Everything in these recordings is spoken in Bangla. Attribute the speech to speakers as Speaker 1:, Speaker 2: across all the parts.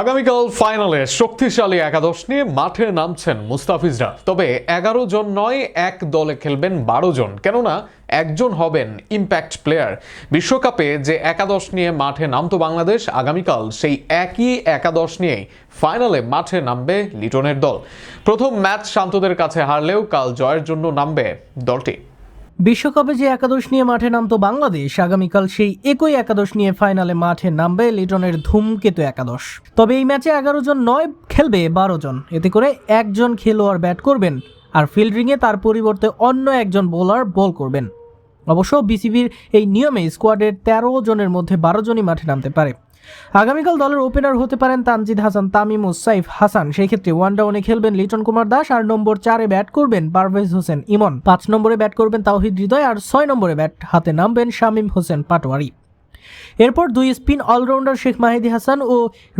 Speaker 1: আগামীকাল ফাইনালে শক্তিশালী একাদশ নিয়ে মাঠে নামছেন মুস্তাফিজরা। তবে এগারো জন নয়, এক দলে খেলবেন বারো জন। কেননা একজন হবেন ইম্প্যাক্ট প্লেয়ার। বিশ্বকাপে যে একাদশ নিয়ে মাঠে নামতো বাংলাদেশ, আগামীকাল সেই একই একাদশ নিয়েই ফাইনালে মাঠে নামবে লিটনের দল। প্রথম ম্যাচ শান্তদের কাছে হারলেও কাল জয়ের জন্য নামবে দলটি।
Speaker 2: বিশ্বকাপে যে একাদশ নিয়ে মাঠে নামতো বাংলাদেশ, আগামীকাল সেই একই একাদশ নিয়ে ফাইনালে মাঠে নামবে লিটনের ধূমকেতু একাদশ। তবে এই ম্যাচে এগারো জন নয়, খেলবে বারো জন। এতে করে একজন খেলোয়াড় ব্যাট করবেন আর ফিল্ডিংয়ে তার পরিবর্তে অন্য একজন বোলার বল করবেন। অবশ্য বিসিবির এই নিয়মে স্কোয়াডের তেরো জনের মধ্যে বারো জনই মাঠে নামতে পারে। আগামীকাল দলের ওপেনার হতে পারেন তানজিদ হাসান, তামিম সাইফ হাসান। সেই ক্ষেত্রে ওয়ান ডাউনে খেলবেন লিটন কুমার দাস আর নম্বর চারে ব্যাট করবেন পারভেজ হোসেন ইমন। পাঁচ নম্বরে ব্যাট করবেন তাওহিদ হৃদয় আর ছয় নম্বরে ব্যাট হাতে নামবেন শামীম হোসেন পাটোয়ারি। এরপর দুই স্পিন অলরাউন্ডার শেখ মাহিদি হাসান ও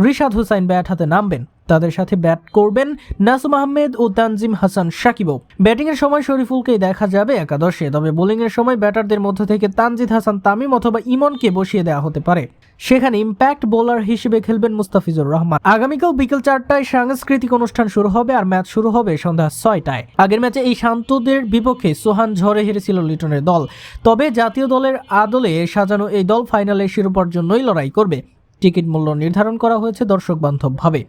Speaker 2: রিশাদ হুসাইন ব্যাট হাতে নামবেন। তাদের সাথে ব্যাট করবেন নাসুম আহমেদ ও তানজিম হাসান সাকিবও। ব্যাটিংয়ের সময় শরীফুলকেই দেখা যাবে একাদশে, তবে বোলিংয়ের সময় ব্যাটারদের মধ্য থেকে তানজিদ হাসান, তামিম অথবা ইমনকে বসিয়ে দেওয়া হতে পারে। সেখানে ইম্প্যাক্ট বোলার হিসেবে খেলবেন মুস্তাফিজুর রহমান। আগামীকাল বিকেল চারটায় সাংস্কৃতিক অনুষ্ঠান শুরু হবে আর ম্যাচ শুরু হবে সন্ধ্যা ছয়টায়। আগের ম্যাচে এই শান্তদের বিপক্ষে সোহান ঝড়ে হেরেছিল লিটনের দল। তবে জাতীয় দলের আদলে সাজানো এই দল ফাইনালে শিরোপার জন্যই লড়াই করবে। টিকিট মূল্য নির্ধারণ করা হয়েছে দর্শক বান্ধবভাবে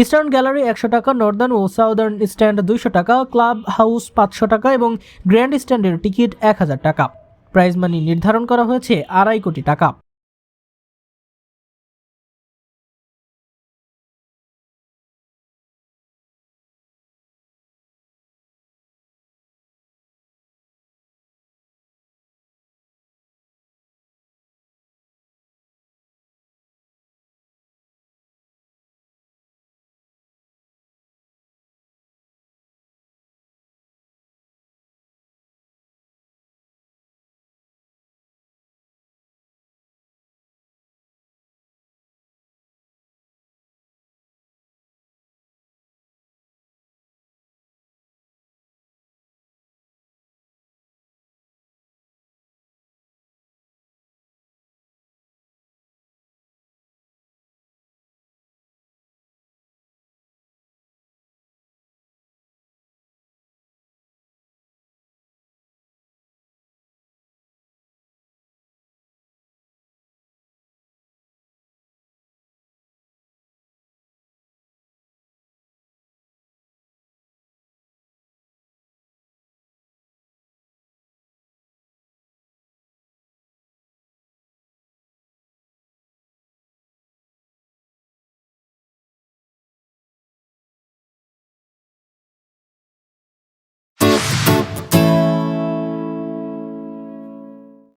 Speaker 2: ইস্টার্ন গ্যালারি একশো টাকা, নর্দার্ন ও সাউদার্ন স্ট্যান্ড দুইশো টাকা, ক্লাব হাউস পাঁচশো টাকা এবং গ্র্যান্ড স্ট্যান্ডের টিকিট এক হাজার টাকা। প্রাইজ মানি নির্ধারণ করা হয়েছে আড়াই কোটি টাকা।